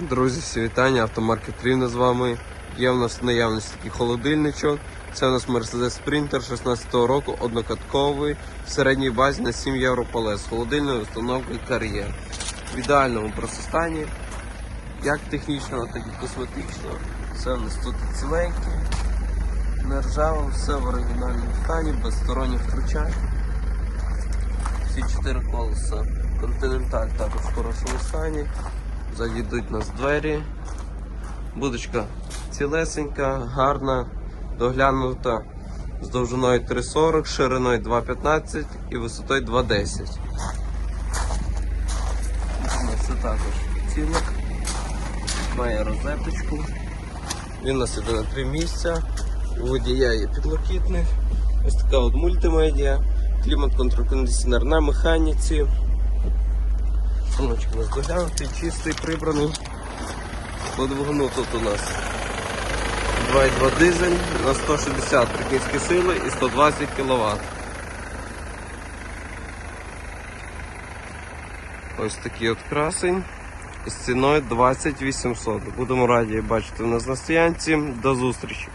Друзі, всі вітання, автомаркет Рівне з вами. Є в нас в наявності такий холодильничок. Це у нас Mercedes Sprinter 16-го року, однокатковий, в середній базі на 7 євро полез. з Холодильною установкою кар'єр. В ідеальному просто стані, як технічного, так і косметичного. Все у нас тут ціленьке, не ржаво, все в оригінальному стані, без сторонніх втручань. Всі чотири колеса Continental також в хорошому стані. У нас двері. Будочка цілесенька, гарна, доглянута з довжиною 3,40, шириною 2,15 і висотою 2,10. Це також цілик. Має розеточку. Він у нас іде на три місця. Водія є підлокітник. Ось така от мультимедіа, клімат-контроль кондиціонер на механіці. Соночок у нас доглянутий, чистий, прибраний. По двигуну тут у нас 2,2 дизель на 160 кінські сили і 120 кВт. Ось такий от красень з ціною 2800. Будемо раді бачити нас на стоянці. До зустрічі!